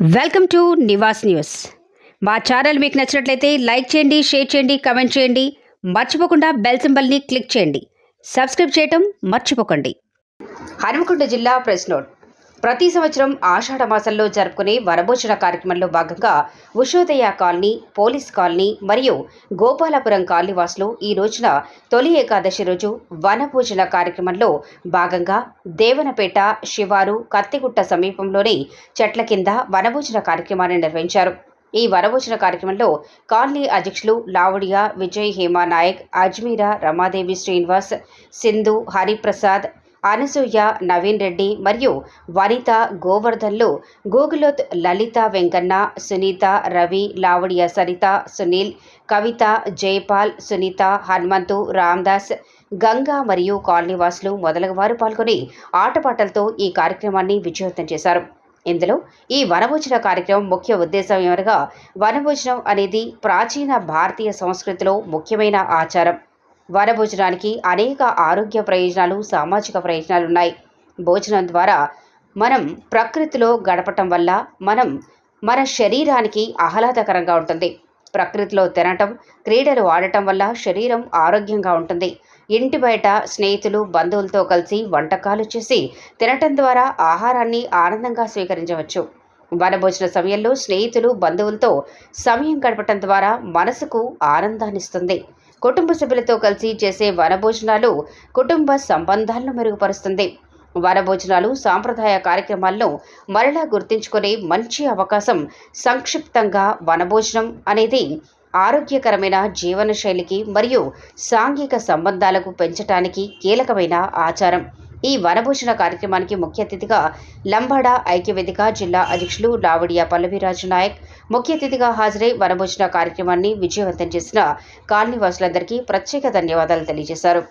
Welcome to Nivas news. మా channel మీకు నచ్చినట్లయితే లైక్ చేయండి షేర్ చేయండి కమెంట్ చేయండి. మర్చిపోకుండా బెల్ సింబల్ని క్లిక్ చేయండి. సబ్స్క్రైబ్ చేయటం మర్చిపోకండి. హనుమకొండ జిల్లా ప్రెస్ నోట్. ప్రతి సంవత్సరం ఆషాఢ మాసంలో జరుపుకునే వరభోజన కార్యక్రమంలో భాగంగా ఉషోదయ కాలనీ పోలీస్ కాలనీ మరియు గోపాలపురం కాలనీ వాసులు ఈ రోజున తొలి ఏకాదశి రోజు వనభోజన కార్యక్రమంలో భాగంగా దేవనపేట శివారు కత్తిగుట్ట సమీపంలోని చెట్ల కింద వనభోజన కార్యక్రమాన్ని నిర్వహించారు. ఈ వరభోజన కార్యక్రమంలో కాలనీ అధ్యక్షులు లావుడియా విజయ్ హేమా నాయక్ అజ్మీరా రమాదేవి శ్రీనివాస్ సింధు హరిప్రసాద్ అనసూయ నవీన్ రెడ్డి మరియు వనిత గోవర్ధన్లు గోగులోత్ లలిత వెంకన్న సునీత రవి లావడియా సరిత సునీల్ కవిత జయపాల్ సునీత హనుమంతు రామ్దాస్ గంగా మరియు కాలనీవాసులు మొదలగు వారు పాల్గొని ఆటపాటలతో ఈ కార్యక్రమాన్ని విజయవంతం చేశారు. ఇందులో ఈ వనభోజన కార్యక్రమం ముఖ్య ఉద్దేశం ఏమనగా వనభోజనం అనేది ప్రాచీన భారతీయ సంస్కృతిలో ముఖ్యమైన ఆచారం. వనభోజనానికి అనేక ఆరోగ్య ప్రయోజనాలు సామాజిక ప్రయోజనాలు ఉన్నాయి. భోజనం ద్వారా మనం ప్రకృతిలో గడపటం వల్ల మనం మన శరీరానికి ఆహ్లాదకరంగా ఉంటుంది. ప్రకృతిలో తినటం క్రీడలు ఆడటం వల్ల శరీరం ఆరోగ్యంగా ఉంటుంది. ఇంటి బయట స్నేహితులు బంధువులతో కలిసి వంటకాలు చేసి తినటం ద్వారా ఆహారాన్ని ఆనందంగా స్వీకరించవచ్చు. వనభోజన సమయంలో స్నేహితులు బంధువులతో సమయం గడపటం ద్వారా మనసుకు ఆనందాన్నిస్తుంది. కుటుంబ సభ్యులతో కలిసి చేసే వనభోజనాలు కుటుంబ సంబంధాలను మెరుగుపరుస్తుంది. వనభోజనాలు సాంప్రదాయ కార్యక్రమాలను మరలా గుర్తించుకునే మంచి అవకాశం సంక్షిప్తంగా వనభోజనం అనేది ఆరోగ్యకరమైన జీవనశైలికి మరియు సాంఘిక సంబంధాలకు పెంచటానికి కీలకమైన ఆచారం. ఈ వనభోజన కార్యక్రమానికి ముఖ్య అతిథిగా లంబాడ ఐక్యవేదిక జిల్లా అధ్యక్షులు లావడియా పల్లవిరాజు నాయక్ ముఖ్య అతిథిగా హాజరై వనభోజన కార్యక్రమాన్ని విజయవంతం చేసిన కాలనీవాసులందరికీ ప్రత్యేక ధన్యవాదాలు తెలియజేశారు.